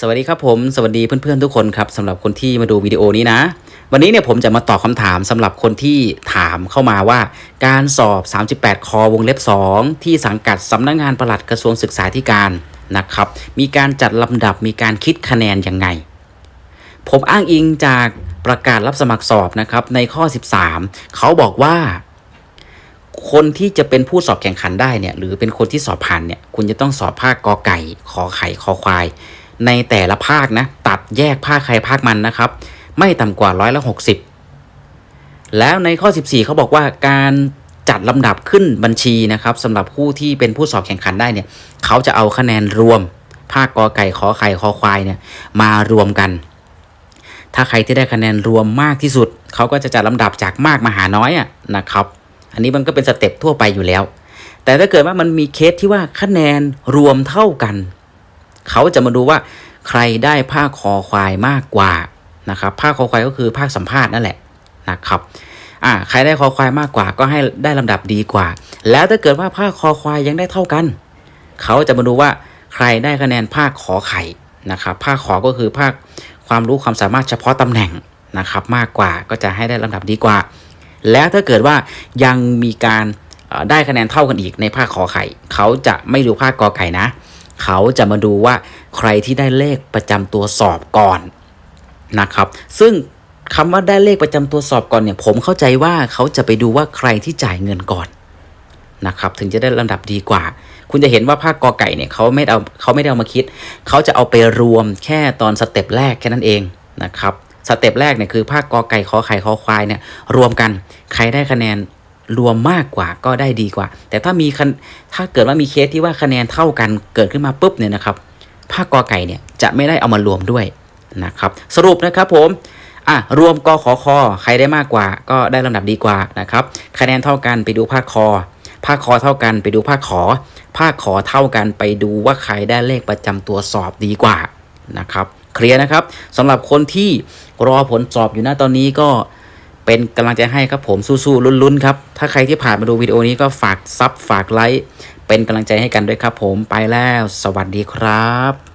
สวัสดีครับผมสวัสดีเพื่อนๆทุกคนครับสำหรับคนที่มาดูวิดีโอนี้นะ วันนี้เนี่ยผมจะมาตอบคำถามสำหรับคนที่ถามเข้ามาว่า การสอบ 38 คอวงเล็บ 2 ที่สังกัดสำนักงานปลัดกระทรวงศึกษาธิการนะครับ มีการจัดลำดับมีการคิดคะแนนยังไง ผมอ้างอิงจากประกาศรับสมัครสอบนะครับในข้อ 13 เขาบอกว่า คนที่จะเป็นผู้สอบแข่งขันได้เนี่ยหรือเป็นคนที่สอบผ่านเนี่ยคุณจะต้องสอบภาคกอไก่ขอไข่คอควาย ในแต่ละภาคนะตัดแยกภาคใครภาคมันนะครับ ไม่ต่ำกว่าร้อยละ60แล้วในข้อ 14 เขาบอกว่าการจัดลำดับขึ้นบัญชีนะครับสำหรับผู้ที่เป็นผู้สอบแข่งขันได้เนี่ยเขาจะเอาคะแนนรวม ภาคกอไก่ขอไข่คอควายเนี่ยมารวมกัน ถ้าใครที่ได้คะแนนรวมมากที่สุด เขาก็จะจัดลำดับจากมากมาหาน้อยอะนะครับ อันนี้มันก็เป็นสเต็ปทั่วไปอยู่แล้ว แต่ถ้าเกิดว่ามันมีเคสที่ว่าคะแนนรวมเท่ากัน เขาจะมาดูว่าใครได้ภาคคอควายมากกว่านะครับภาคคอควายก็คือภาคสัมภาษณ์นั่นแหละนะครับอ่าใครได้คอควายมากกว่าก็ให้ได้ลำดับดีกว่า แล้วถ้าเกิดว่าภาคคอควายยังได้เท่ากัน เขาจะมาดูว่าใครได้คะแนนภาคขอไข่นะครับภาคขอก็คือภาคความรู้ความสามารถเฉพาะตำแหน่งนะครับมากกว่าก็จะให้ได้ลำดับดีกว่า แล้วถ้าเกิดว่ายังมีการได้คะแนนเท่ากันอีกในภาคขอไข่ เขาจะไม่ดูภาคกอไก่นะ เขาจะมาดูว่าใครที่ได้เลขประจำตัวสอบก่อนนะครับ ซึ่งคำว่าได้เลขประจำตัวสอบก่อนเนี่ย ผมเข้าใจว่าเขาจะไปดูว่าใครที่จ่ายเงินก่อนนะครับ ถึงจะได้ลำดับดีกว่า คุณจะเห็นว่าภาคกอไก่เนี่ยเขาไม่เอาเขาไม่ได้เอามาคิด เขาจะเอาไปรวมแค่ตอนสเต็ปแรกแค่นั้นเองนะครับสเต็ปแรกเนี่ยคือภาคกอไก่ขอไข่ขอควายเนี่ยรวมกันใครได้คะแนน รวมมากกว่าก็ได้ดีกว่า แต่ถ้ามีคะถ้าเกิดว่ามีเคสที่ว่าคะแนนเท่ากันเกิดขึ้นมาปุ๊บเนี่ยนะครับภาคกอไก่เนี่ยจะไม่ได้เอามารวมด้วยนะครับ สรุปนะครับผมอะรวมกขอคอใครได้มากกว่า ก็ได้ลำดับดีกว่านะครับคะแนนเท่ากันไปดูภาคคอภาคคอเท่ากันไปดูภาคขอ ภาคขอเท่ากันไปดูว่าใครได้เลขประจำตัวสอบดีกว่านะครับ เคลียร์นะครับสำหรับคนที่รอผลสอบอยู่นะตอนนี้ก็ เป็นกำลังใจให้ครับผมสู้ๆลุ้นๆครับ ถ้าใครที่ผ่านมาดูวิดีโอนี้ก็ฝากซับฝากไลค์เป็นกำลังใจให้กันด้วยครับผมไปแล้ว สวัสดีครับ